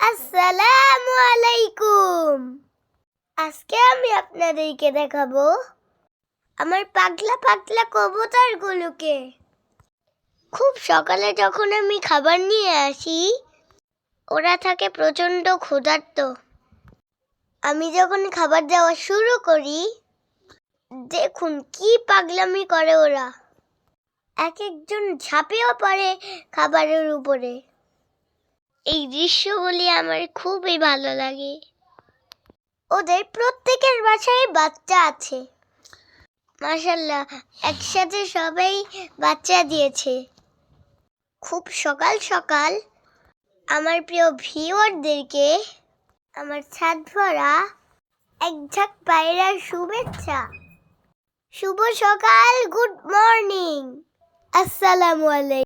আসসালামু আলাইকুম। আজকে আমি আপনাদেরকে দেখাবো আমার পাগলা পাগলা কবুতরগুলোকে। খুব সকালে যখন আমি খাবার নিয়ে আসি, ওরা থাকে প্রচণ্ড ক্ষুধার্ত। আমি যখন খাবার দেওয়া শুরু করি, দেখুন কি পাগলামি করে ওরা। এক একজন ঝাঁপিয়েও পড়ে খাবারের উপরে। এই দৃশ্যগুলি আমার খুবই ভালো লাগে। ওদের প্রত্যেকের বাসায় বাচ্চা আছে। মাশাল্লাহ একসাথে সবাই বাচ্চা দিয়েছে। খুব সকাল সকাল আমার প্রিয় ভিউয়ারদেরকে আমার ছাদ ভরা এক ঝাঁক পায়রার শুভেচ্ছা। শুভ সকাল গুড মর্নিং। আসসালামু আলাইকুম।